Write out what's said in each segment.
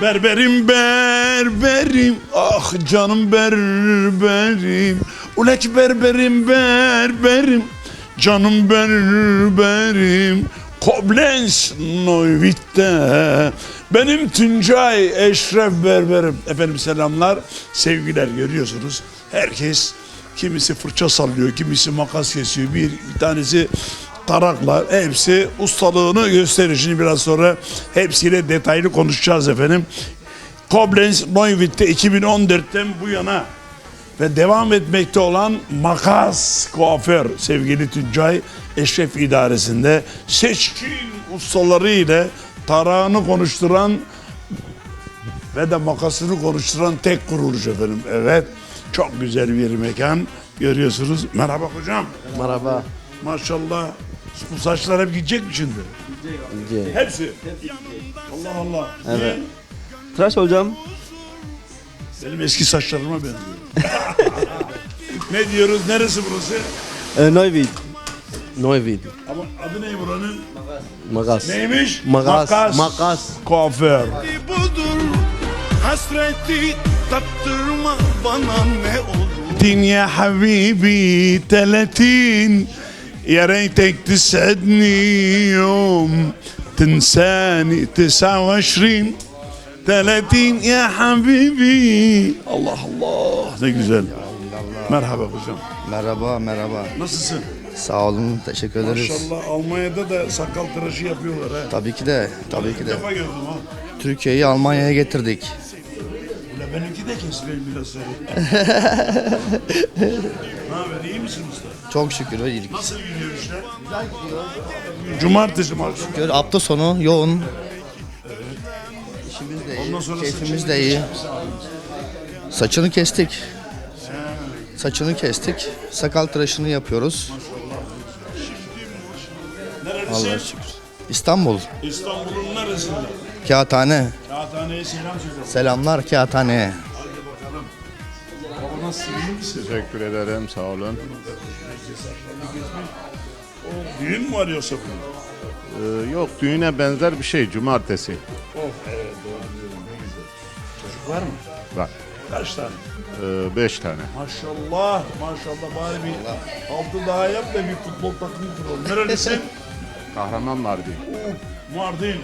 Berberim berberim ah canım berberim Ulek berberim berberim canım berberim Koblenz Neuwitt'te benim Tuncay Eşref Berberim. Efendim selamlar, sevgiler görüyorsunuz. Herkes kimisi fırça sallıyor, kimisi makas kesiyor. Bir, bir tanesi tarakla hepsi ustalığını gösterir. Şimdi biraz sonra hepsiyle detaylı konuşacağız efendim. Koblenz Neuwitt'te 2014'ten bu yana ve devam etmekte olan Makas Kuaför sevgili Tuncay Eşref İdaresi'nde seçkin ustaları ile tarağını konuşturan ve de makasını konuşturan tek kuruluş efendim. Evet çok güzel bir mekan görüyorsunuz. Merhaba hocam. Merhaba. Maşallah bu saçlar hep gidecek mi şimdi? Gidecek. Hepsi. Allah Allah. Evet. Tıraş hocam. Benim eski saçlarıma benziyor. ne diyoruz? Neresi burası? E, Neuwied. Neuwied. Ama adı ne buranın? Makas. Neymiş? Makas. Makas. Kuaför. budur Hasreti tattırma bana ne olur Din ya habibi 30 يا ريتك تسعدني يوم تنساني 29 30 ya habibi Allah Allah ne güzel. Merhaba hocam. Merhaba, merhaba. Nasılsın? Sağ olun, teşekkür ederiz. Maşallah Almanya'da da sakal tıraşı yapıyorlar ha. Tabii ki de, tabii ki Bir de. defa gördüm ha. Türkiye'yi Almanya'ya getirdik. Ulan benimki de kesilir biraz sonra. ne haber iyi misin usta? Çok şükür iyilik. Nasıl gidiyor işler? Cumartesi mi akşam? Şükür hafta sonu yoğun. İşimiz de Ondan sonra iyi, keyfimiz de iyi. Saçını kestik. Saçını kestik. Sakal tıraşını yapıyoruz. Nerelisin? Allah'a şükür. İstanbul, İstanbul'un neresinde? Kağıthane. Kağıthane'ye selam söyle. Selamlar Kağıthane'ye. Baba nasılsın iyi misin? Teşekkür ederim sağ olun. Düğün mü var yoksa bu? Ee, yok düğüne benzer bir şey cumartesi. Oh evet doğru diyorum ne güzel. Çocuk var mı? Var. Kaç tane? Ee, beş tane. Maşallah maşallah bari bir altı daha yap da bir futbol takımı kuralım. Nerelisin? Kahraman vardı. Oh, Mardin.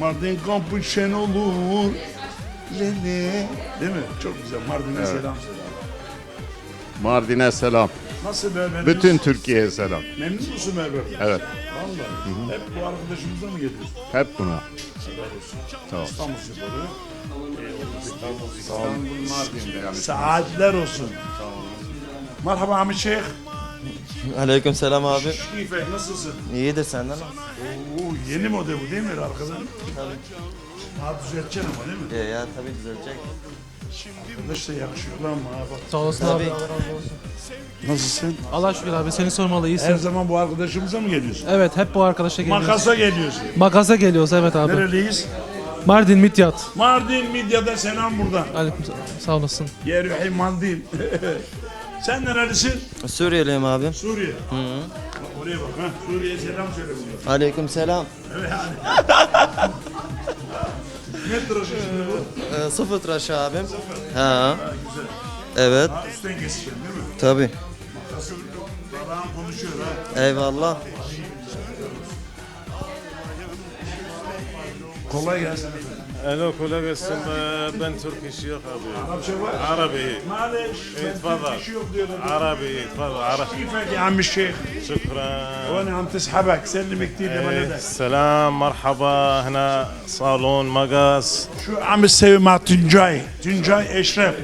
Mardin kampı şen olur. Lele. Değil mi? Çok güzel. Mardin'e selam söyle. Mardin'e selam. Nasıl berberiniz? Bütün Türkiye'ye selam. Memnun musun berberden? Evet. Vallahi. Hep bu arkadaşımıza mı geliyorsun? Hep buna. Tamam. İstanbul Sporu. İstanbul Mardin'de yani. Saatler olsun. Merhaba Hamit Şeyh. Aleyküm selam abi. Keyfek nasılsın? İyidir senden. Oo, yeni model bu değil mi arkadan? Daha düzelteceksin ama değil mi? Ya, ya tabii düzelecek. Arkadaş da yakışıklı ama ha bak. Sağ olasın abi. Nasılsın? Allah şükür abi seni sormalı Her iyisin. zaman bu arkadaşımıza mı geliyorsun? Evet hep bu arkadaşla geliyoruz. Makasa geliyorsun. Makasa geliyoruz evet abi. Nereliyiz? Mardin Midyat. Mardin Midya'da selam buradan. Aleyküm sağ olasın. Yeruhi Mardin. Sen nerelisin? Suriyeliyim abi. Suriye. Oraya bak ha. Suriye'ye selam söyle. Aleyküm selam. Ne tıraşı şimdi bu? Ee, sıfır tıraş abim. Ha. Evet Ha, üstten keseceksin değil mi? tabii. Makası Darağın konuşuyor ha. Eyvallah. Kolay gelsin. الو كولاغ اسم بن تركي الشيخ ابي Arapça var. عربي Maleş. إيه، تفضل Bir şey yok diyorlar. عربي تفضل عربي كيفك يا عم الشيخ؟ شكرا وانا عم تسحبك سلم كثير إيه، لبلدك سلام مرحبا هنا صالون مقص شو عم تسوي مع تنجاي؟ تنجاي اشرف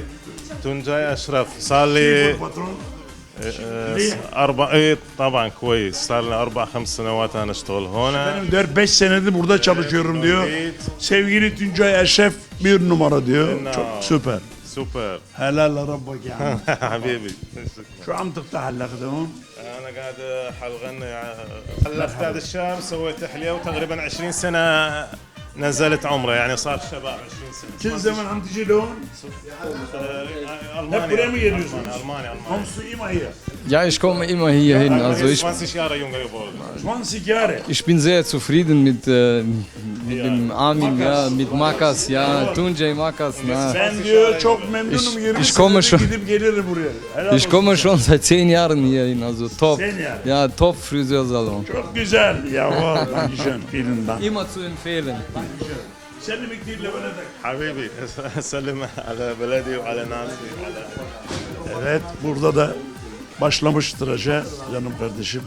تنجاي اشرف صار كيف لي أربع إيه طبعا كويس صار لنا أربع خمس سنوات أنا أشتغل هنا benim 4 5 senedir burada çalışıyorum diyor. Sevgili Tuncay Eşref bir numara diyor. Çok süper. ربك يا حبيبي. شو عم تفتحل لخدمهم؟ أنا قاعد حلغن حلقت هذا الشهر سويت احليه وتقريبا 20 سنة نزلت عمره يعني صار شباب 20 سنه Kil zaman عم تجي لهون؟ المانيا buraya mı geliyorsunuz? المانيا المانيا Kommst du immer hier? Ja, ich komme immer hier hin. Also ich, 20 Jahre jünger geworden 20 Jahre. ich bin sehr zufrieden mit, äh, mit dem Armin, ja, mit Makas, ja, Tunjay Makas. Na. Ben diyor çok memnunum. Ich- 20 ich komme senedir schon. Gidip gelirim buraya. Helal Ich olsun. komme schon seit zehn Jahren hierhin, also top. Zehn Jahre. Ja, top Friseursalon. Çok güzel. Jawohl. Dankeschön. Vielen Dank. Immer zu empfehlen. Seni miktirle böyle de. حبيبي سلم على بلدي وعلى ناسي وعلى Evet burada da başlamış tıraşa canım kardeşim.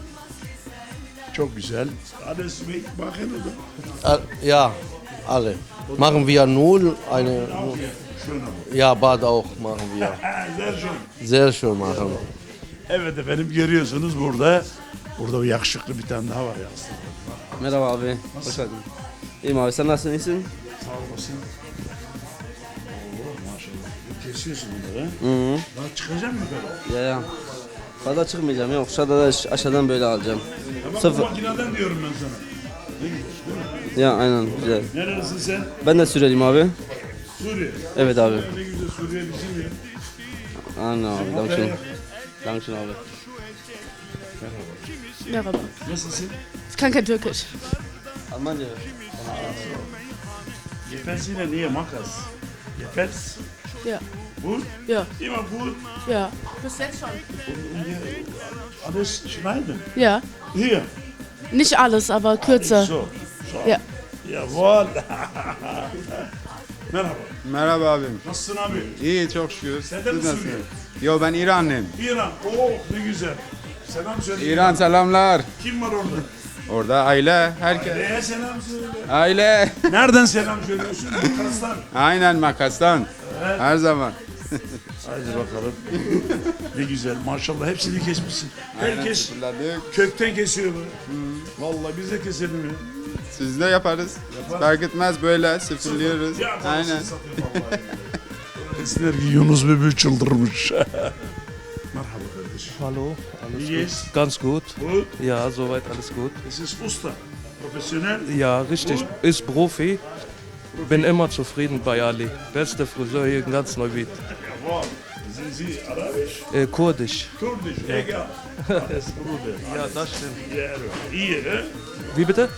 Çok güzel. Alles wie machen oder? Ja, alle. Machen wir null, eine. Ja, Bad auch machen wir. Sehr schön. Sehr schön machen. Evet efendim görüyorsunuz burada. Burada bir yakışıklı bir tane daha var ya aslında. Merhaba abi. Hoş geldin. İyiyim abi sen nasılsın iyisin? Sağ olasın. Oo, maşallah. Kesiyorsun bunları. Hı hı. Daha çıkacak mı böyle? Ya ya. Fazla çıkmayacağım yok. Şurada da aş- aşağıdan böyle alacağım. Tamam Sıfır. bu makineden diyorum ben sana. Ne güzel değil mi? Ya aynen güzel. Nerelisin sen? Ben de Suriyeliyim abi. Suriye. Evet abi. Ne güzel Suriye bizim ya. Aynen abi. Dankeschön. Dankeschön abi. Merhaba. Nasılsın? Ich kann kein Türkisch. Almanca. Gepers yine niye makas? Gepers? Ja. Gut? Ja. Immer gut. Ja. Bis jetzt schon. Und alles schneiden. Ja. Hier. Nicht alles, aber kürzer. So. so. Ja. Jawohl. Merhaba. Merhaba abim. Nasılsın abi? İyi çok şükür. Sen de Siz mi nasılsınız? Yo ben İranlıyım. İran. Oh ne güzel. Selam söyle. İran selamlar. Kim var orada? Orada aile, herkes. Neye selam söyle? Aile. Nereden selam söylüyorsun? Makastan. Aynen makastan. Her zaman. Haydi bakalım. ne güzel maşallah hepsini kesmişsin. Herkes kökten kesiyor böyle. Vallahi biz de keselim ya. Siz de yaparız. Fark etmez böyle sıfırlıyoruz. Ya parasını Aynen. satıyor vallahi. Desinler ki Yunus Bebe çıldırmış. Merhaba kardeşim. Hallo, alles Wie geht's? gut? Ganz gut. Gut. Ja, soweit alles gut. Es ist Usta. Profesyonel. Ja, richtig. Ist Profi. Bin immer zufrieden bei Ali. Beste Friseur hier in ganz Neuwied. Sind Sie Arabisch? Äh, Kurdisch. Kurdisch? Egal. Alles Bruder. Ja, das stimmt. Ja, iyi he? Wie bitte?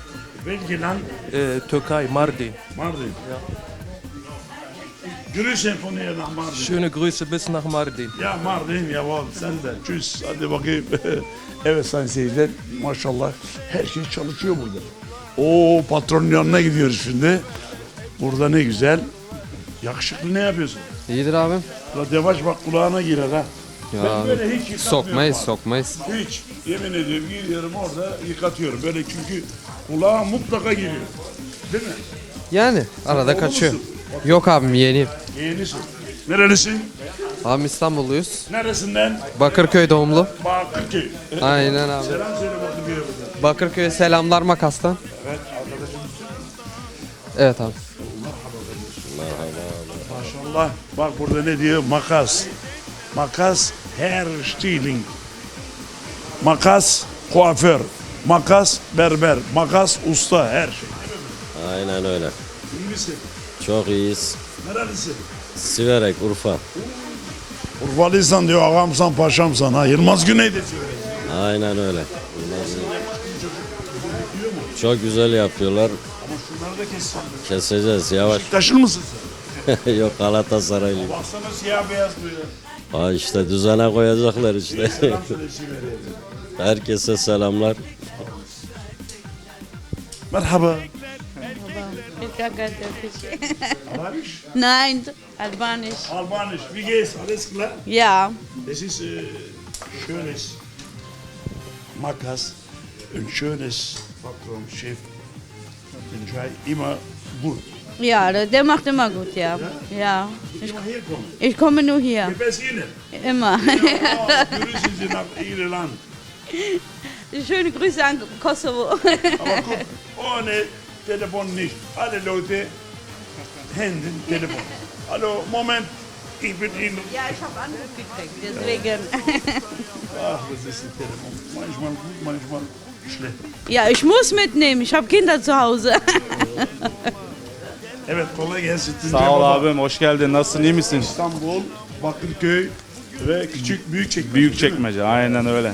Welche Land? Äh, Türkei, Mardin. Mardin. Ja. Grüße von hier nach Mardin. Schöne Grüße bis nach Mardin. Ya Mardin jawohl sen de. Tschüss. Hadi bakayım. evet sayın seyirciler. Maşallah herkes çalışıyor burada. Oo patronun yanına gidiyoruz şimdi. Burada ne güzel. Yakışıklı ne yapıyorsun? İyidir abim. La yavaş bak kulağına girer ha. Ya ben böyle hiç sokmayız, abi. sokmayız. Hiç. Yemin ediyorum gidiyorum orada yıkatıyorum. Böyle çünkü kulağa mutlaka giriyor. Değil mi? Yani arada Oğlu kaçıyor. musun? Yok abim yeniyim. Yeğenisin. Nerelisin? Abim İstanbulluyuz. Neresinden? Bakırköy doğumlu. Bakırköy. Aynen abi. Selam söyle burada. Bakırköy'e selamlar Makas'tan. Evet arkadaşım. Evet abi. Maşallah. Bak burada ne diyor? Makas. Makas hair styling. Makas kuaför. Makas berber. Makas usta her şey. Aynen öyle. İyi misin? Çok iyiyiz. Nerelisin? Siverek, Urfa. Urfalıysan diyor ağamsan paşamsan ha. Yılmaz Güney de söylüyor. Aynen öyle. Çok güzel yapıyorlar. Ama şunları da kessin. Keseceğiz yavaş. Taşır mısın sen? Yok Galatasaraylı. Baksana siyah beyaz böyle. Ha işte düzene koyacaklar işte. Selam söyle Siver'e. Herkese selamlar. Merhaba. Arabisch? Nein, Albanisch. Albanisch. Wie geht's? Alles klar? Ja. Es ist äh, schönes Makas, ein schönes Patron, Chef, Enjoy, immer gut. Ja, der, der macht immer gut, ja. Ja. Ich, Immer herkommen. ich komme nur hier. Gefällt Ihnen? Immer. Ja, grüßen Sie nach Ihrem Land. Schöne Grüße an Kosovo. Aber guck, ohne Telefon nicht. Alle Leute, Hände, Telefon. Hallo, Moment, ich bin Ihnen. Ja, ich habe Anruf gekriegt, deswegen. Ach, das ist ein Telefon. Manchmal gut, manchmal schlecht. Ja, ich muss mitnehmen. Ich habe Kinder zu Hause. Evet, kolay gelsin. Sağ ol abim hoş geldin. Nasılsın iyi misin? İstanbul, Bakırköy ve küçük büyük çekmece. Büyük çekmece aynen öyle.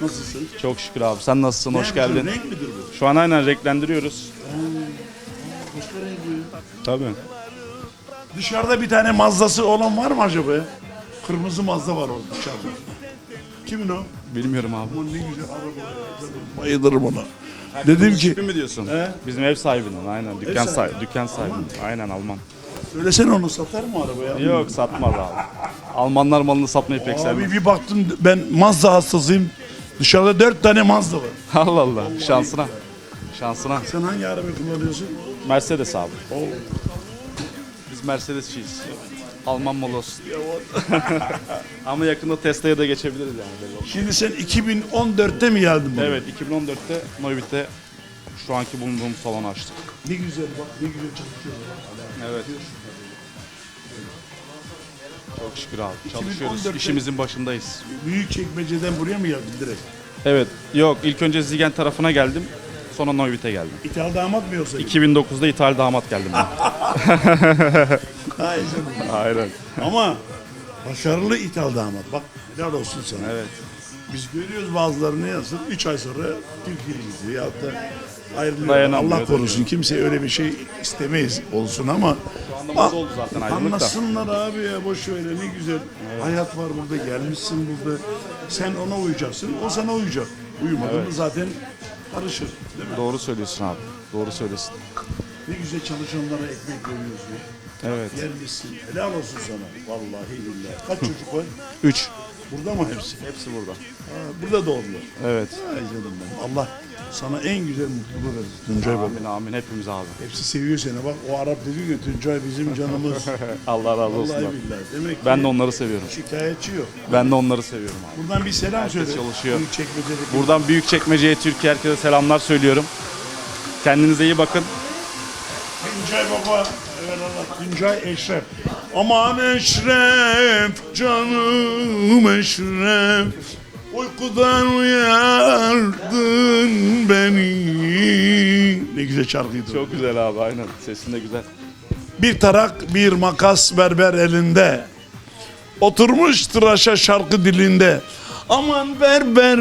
Nasılsın? Çok şükür abi. Sen nasılsın? Hoş Ne yapıyorsun? geldin. Renk midir bu? Şu an aynen renklendiriyoruz. Tabii. Dışarıda bir tane Mazda'sı olan var mı acaba? ya? Kırmızı Mazda var orada dışarıda. Kimin o? Bilmiyorum abi. Aman ne güzel araba. ya. Bayılırım ona. Dedim ki mi diyorsun? He? Bizim ev sahibinin aynen. Dükkan sahibi. sahibi. Dükkan sahibinin. Aynen Alman. söylesene onu satar mı arabaya? Yok satmaz abi. Almanlar malını satmayı pek sevmez. Abi bir baktım ben Mazda hastasıyım. Dışarıda dört tane Mazda var. Allah Allah. Şansına. Şansına. Sen hangi arabayı kullanıyorsun? Mercedes abi. Biz Mercedesçiyiz. Alman olsun. Ama yakında Tesla'ya da geçebiliriz yani. belli olmaz. Şimdi sen 2014'te mi geldin buraya? Evet 2014'te Novit'te şu anki bulunduğum salonu açtık. Ne güzel bak ne güzel çalışıyorlar. Evet. Çok şükür abi. 2014'te Çalışıyoruz. İşimizin başındayız. Büyük çekmeceden buraya mı geldin direkt? Evet. Yok ilk önce Zigen tarafına geldim. Sonra Novit'e geldim. İthal damat mı yoksa? 2009'da İtalya damat geldim ben. Hayır canım. Aynen. Ama başarılı ithal damat. Bak helal olsun sana. Evet. Biz görüyoruz bazıları ne yazık 3 ay sonra Türkiye'ye gidiyor ya da ayrılıyor. Dayanamıyor, Allah korusun kimse öyle bir şey istemeyiz olsun ama Anlamaz oldu zaten ayrılık da. anlasınlar abi ya boş ver ne güzel. Hayat var burada gelmişsin burada. Sen ona uyacaksın o sana uyacak. Uyumadın mı zaten karışır. Değil mi? Doğru söylüyorsun abi. Doğru söylüyorsun. Ne güzel çalışanlara ekmek veriyorsun. Evet. Gelmişsin. Helal olsun sana. Vallahi billahi. Kaç çocuk var? 3. Burada mı hepsi? Hepsi burada. Ha, burada doğdular. Evet. Ay canım benim. Allah sana en güzel mutluluğu versin Tuncay baba. Amin amin hepimiz abi. Hepsi seviyor seni. Bak o Arap dedi ki Tuncay bizim canımız. Allah razı olsun Vallahi abi. billahi. Demek ki Ben de onları seviyorum. şikayetçi yok. Ben de onları seviyorum abi. Buradan bir selam Herkes söyle. çalışıyor. Büyük çekmecedeki. Buradan Büyükçekmece'ye Türkiye herkese selamlar söylüyorum. Kendinize iyi bakın. Tuncay baba. Evet Allah. Tuncay Eşref. Aman Eşref canım Eşref. Uykudan uyardın beni. Ne güzel şarkıydı. Çok güzel abi aynen. Sesin de güzel. Bir tarak bir makas berber elinde Oturmuş tıraşa şarkı dilinde Aman berber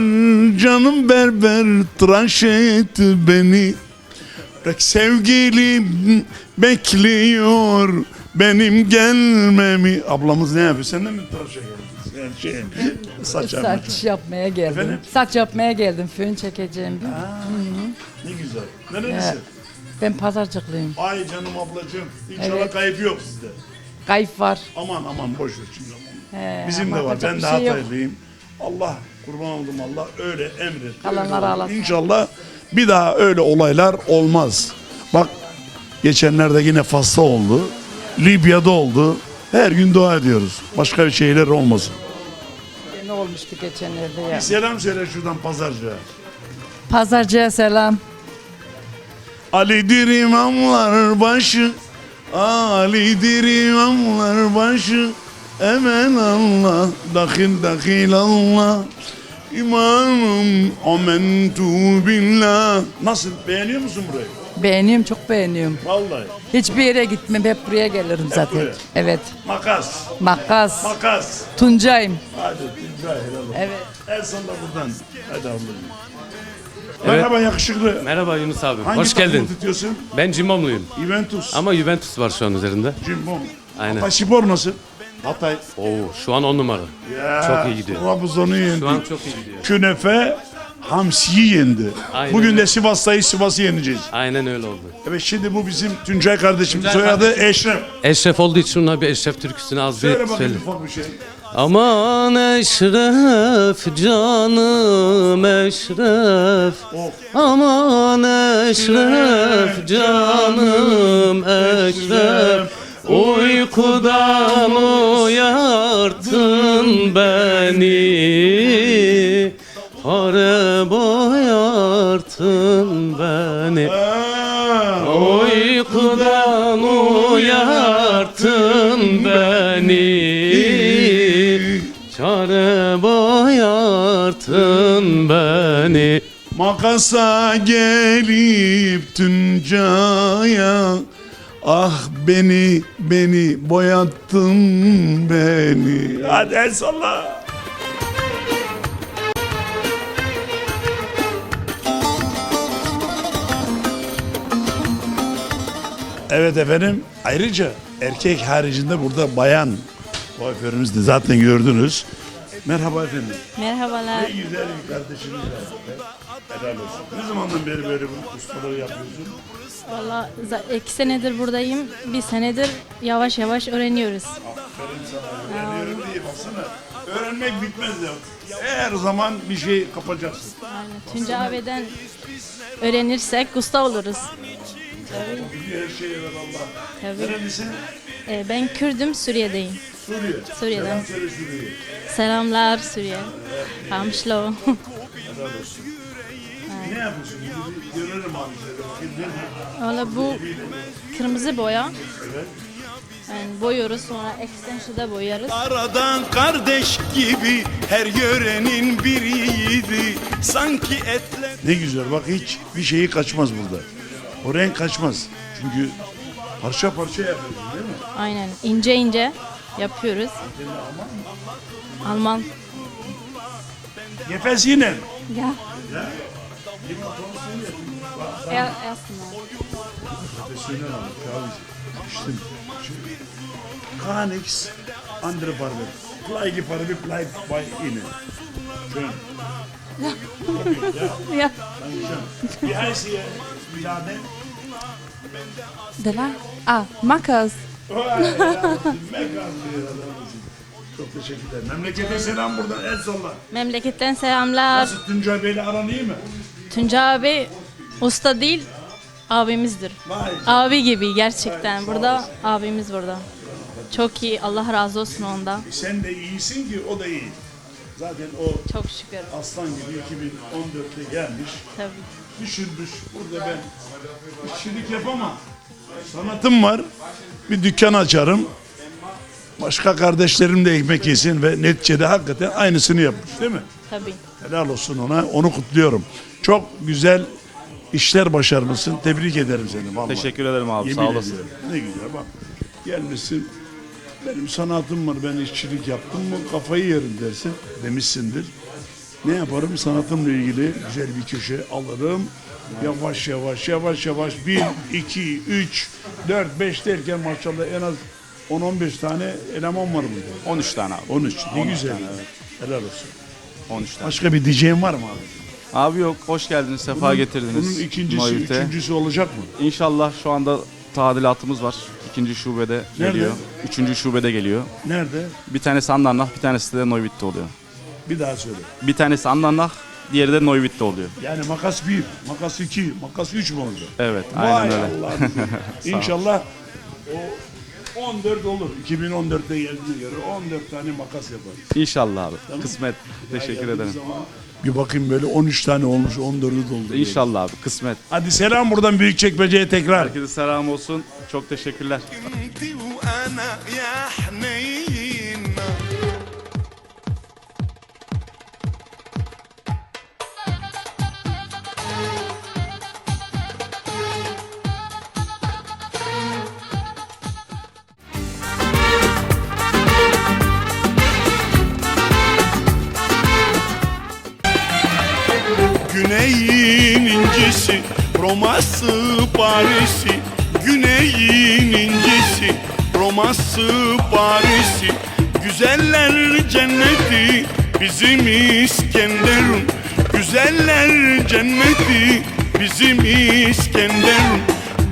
canım berber tıraş et beni Bek sevgilim bekliyor benim gelmemi Ablamız ne yapıyor? Sen de mi tıraşa geldin? Yani şey, saç yapmak. Saç yapmaya geldim. Efendim? Saç yapmaya geldim. Fön çekeceğim. Ne güzel. Nerelisin? Ben pazarcıklıyım. Ay canım ablacığım. İnşallah Evet. kayıp yok sizde. Kayıp var. Aman aman boş ver şimdi. He, Bizim ama de var. yapacak Ben bir de şey yok. Hataylıyım. Allah kurban oldum Allah öyle emretti. Kalanlar Öyle oldu. ağlasın. İnşallah bir daha öyle olaylar olmaz. Bak geçenlerde yine Fas'ta oldu. Libya'da oldu. Her gün dua ediyoruz. Başka bir şeyler olmasın. Ne olmuştu geçenlerde ya. Bir selam söyle şuradan pazarcıya. Pazarcıya selam. Ali'dir imamlar başı Ali'dir imamlar başı Emen Allah Dakil dakil Allah İmanım Amentu billah Nasıl beğeniyor musun burayı? Beğeniyorum, çok beğeniyorum. Vallahi Hiçbir yere gitmem, hep buraya gelirim zaten. buraya. Evet. Makas Makas, Makas Tuncay'ım. Hadi Tuncay helal olsun. Evet. El salla buradan Hadi ablacığım Merhaba yakışıklı Merhaba Yunus abi. Hangi Hoş takımı geldin. tutuyorsun? Ben Cimbomluyum. Juventus Ama Juventus var şu an üzerinde. Cimbom Aynen. Hatay Spor nasıl? Hatay Oo, şu an on numara. Ya, Çok iyi gidiyor. Trabzon'u yendi. Şu an çok iyi gidiyor. Künefe Hamsi'yi yendi. Aynen Bugün öyle. de Sivas'tayız, Sivas'ı yeneceğiz. Aynen öyle oldu. Evet şimdi bu bizim Tuncay kardeşim. Tuncay Soyadı. Eşref. Eşref olduğu için ona bir Eşref türküsünü az Söyle bir bakayım söyle. ufak bir şey. Aman Eşref canım Eşref Oh. Aman Eşref canım Eşref Uykudan uyarttın beni Hare boyarttın beni Uykudan uyarttın beni Çare boyarttın beni Makasa gelip Tuncay'a Ah beni, beni boyattın beni. Hadi el salla. Evet efendim. Ayrıca erkek haricinde burada bayan kuaförümüz de zaten gördünüz. Merhaba efendim. Merhabalar. Ne güzel bir kardeşiniz var. Helal olsun. Ne zamandan beri böyle bu ustalığı yapıyorsun? Valla iki senedir buradayım. Bir senedir yavaş yavaş öğreniyoruz. Aferin sana. Öğreniyorum diye baksana. Öğrenmek bitmez ya. Her zaman bir şey kapacaksın. Aynen. Tuncay abiden öğrenirsek usta oluruz. Biliyor her şeyi ver Allah. Tabii. Nerelisin? Ee, ben Kürdüm, Suriye'deyim. Suriye. Suriye'den. Selam söyle Suriye'ye. Selamlar Suriye. Hamşlo. Helal olsun. Ne yapıyorsun? Bir Görelim abi. Valla bu kırmızı boya. Evet. Yani boyuyoruz sonra extension'da boyarız. Aradan kardeş gibi her yörenin bir yiğidi Sanki etler Ne güzel bak hiç bir şeyi kaçmaz burada. O renk kaçmaz. Çünkü parça parça yapıyorsun değil mi? Aynen ince ince yapıyoruz. Alman. Gefes yine. Ya. Ya. Er, erstmal. Profesyonel abi. Kahveci. İşte nichts andere Farbe. Gleiche Farbe bleibt bei Ihnen. Schön. ja. Ja. Dankeschön. Wie heißt Ihr Laden? Dela? Ah, Makas. Çok teşekkürler. Memlekete selam buradan el salla. Memleketten selamlar. Nasıl Tuncay Bey'le aran iyi mi? Tuncay abi usta değil abimizdir. Vay. Abi gibi gerçekten. Burada abimiz burada. Çok iyi. Allah razı olsun ondan. Sen de iyisin ki o da iyi. Zaten o Çok şükür. aslan gibi 2014'te gelmiş. Tabii. Düşünmüş. Burada ben işçilik yapamam. Sanatım var. Bir dükkan açarım. Başka kardeşlerim de ekmek yesin ve neticede hakikaten aynısını yapmış değil mi? Tabii. Helal olsun ona. Onu kutluyorum. Çok güzel işler başarmışsın. Tebrik ederim seni vallahi. Teşekkür ederim abi, Yemin sağ olasın. ediyorum. Ne güzel bak. Gelmişsin. Benim sanatım var. Ben işçilik yaptım mı kafayı yerim dersin. Demişsindir. Ne yaparım? Sanatımla ilgili güzel bir köşe alırım. Yavaş yavaş yavaş yavaş 1, 2, 3, 4, 5 derken maşallah en az 10-15 tane eleman var burada. 13 tane abi. 13. Ne 13 güzel. tane, Helal olsun. 13 tane. Başka bir diyeceğin var mı abi? Abi yok, hoş geldiniz, sefa Bunun- getirdiniz. Bunun ikincisi, Moabit'e. üçüncüsü olacak mı? İnşallah şu anda tadilatımız var. İkinci şubede Nerede? geliyor. Üçüncü şubede geliyor. Nerede? Bir tanesi Andernach, bir tanesi de Neuwitt'te oluyor. Bir daha söyle. Bir tanesi Andernach, diğeri de Neuwitt'te oluyor. Yani makas 1, makas 2, makas 3 mü oldu? Evet, Vay aynen öyle. Allah'ım. Sağ ol. İnşallah o 14 olur. 2014'te geldiğine göre 14 tane makas yapar. İnşallah abi. Tamam. Kısmet. Teşekkür geldiği ederim. zaman Bir bakayım böyle 13 tane olmuş 14'ü doldu. İnşallah abi. Kısmet. Hadi selam buradan Büyükçekmece'ye tekrar. Herkese selam olsun. Çok teşekkürler. وأنا يا حنين İncisi, Roma'sı Paris'i Güneyin incisi, Roma'sı Paris'i Güzeller cenneti bizim İskenderun. Güzeller cenneti bizim İskenderun.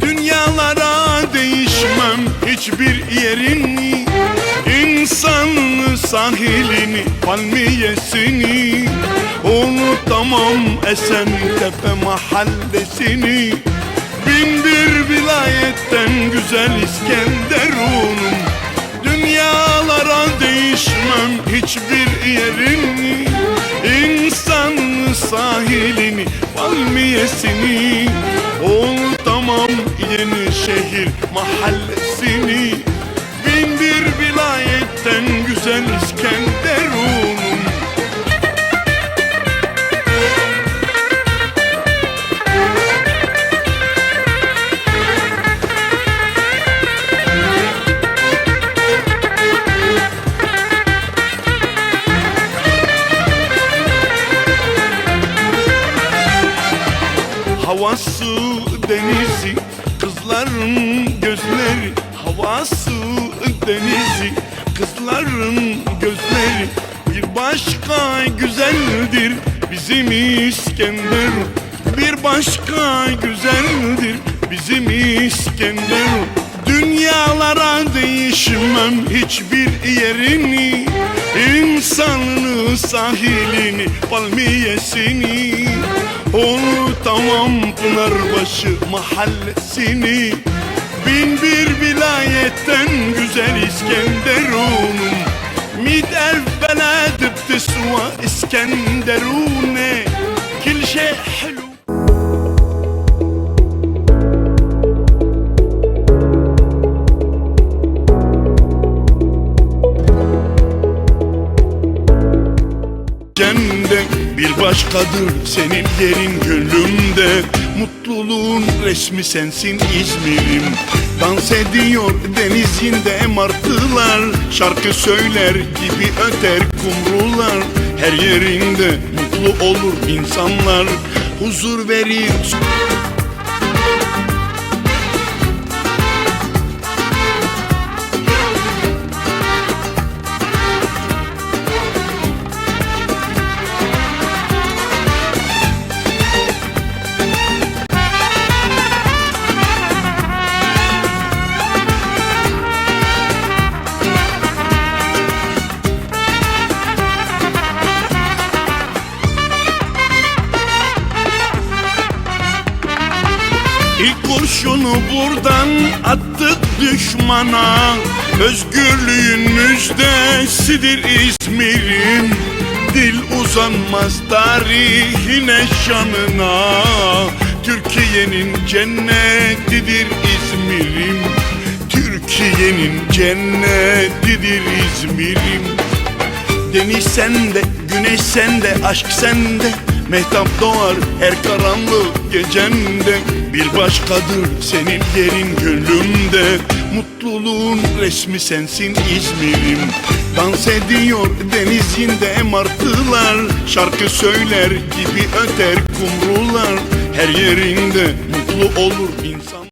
Dünyalara değişmem hiçbir yerini İnsanlı sahilini, palmiyesini Unutamam Esentepe mahallesini. Bin bir vilayetten güzel İskenderun'um Dünyalara değişmem hiçbir yerini. İnsanlı sahilini, palmiyesini. Unutamam yeni şehir mahallesini Bilmem hiçbir yerini İnsanını, sahilini, palmiyesini. Onu tamam Pınarbaşı mahallesini. Bin bir vilayetten güzel İskenderunum. Mid evvela dıptı suva İskenderune. Kil başkadır senin yerin gönlümde Mutluluğun resmi sensin İzmir'im. Dans ediyor denizinde martılar. Şarkı söyler gibi öter kumrular. Her yerinde mutlu olur insanlar. Huzur verir attık düşmana. Özgürlüğün müjdesidir İzmir'im Dil uzanmaz tarihine şanına. Türkiye'nin cennetidir İzmir'im. Türkiye'nin cennetidir İzmir'im. Deniz sende, güneş sende, aşk sende. Mehtap doğar her karanlık gecende Bir başkadır senin yerin gönlümde. Mutluluğun resmi sensin İzmir'im. Dans ediyor denizinde martılar. Şarkı söyler gibi öter kumrular. Her yerinde mutlu olur insan